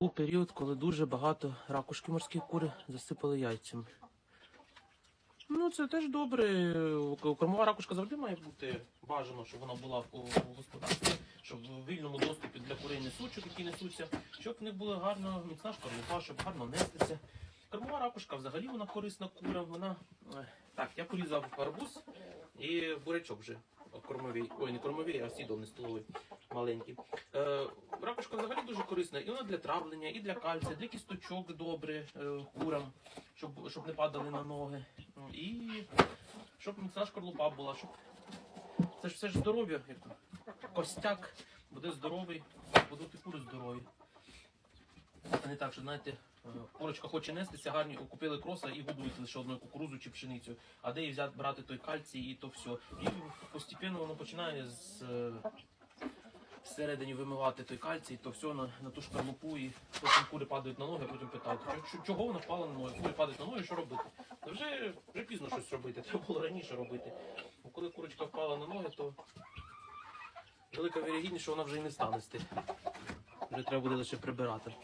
Був період, коли дуже багато ракушки морських кури засипали яйцями. Ну, це теж добре. Кормова ракушка завжди має бути бажано, щоб вона була у у господарстві, щоб в вільному доступі для курей несучих, які несуться, щоб в них була гарна міцна шкарлупа, щоб гарно нестися. Кормова ракушка взагалі вона корисна курам. Вона е, так, я порізав арбуз і бурячок вже кормовий. Ой, не кормовий, а сідовний столовий маленький. Е, ракушка взагалі дуже корисна і вона для травлення, і для кальція, для кісточок добре е, курам, щоб, щоб не падали на ноги. І щоб міцна шкарлупа була, щоб це ж все ж здоров'я, як костяк буде здоровий, будуть і кури здорові. А не так, що знаєте, е, курочка хоче нестися, гарні купили кроса і годують лише одною кукурузу чи пшеницю. А де їй взяти брати той кальцій і то все. І постійно воно починає з. Всередині вимивати той кальцій, то все на, на ту шкарлупу, і потім кури падають на ноги, а потім питають, «Чо- чо- чого вона впала на ноги? Кури падають на ноги, що робити? Та вже, вже пізно щось робити, треба було раніше робити. Бо коли курочка впала на ноги, то велика вірогідність, що вона вже і не стане з тих. Вже треба буде лише прибирати.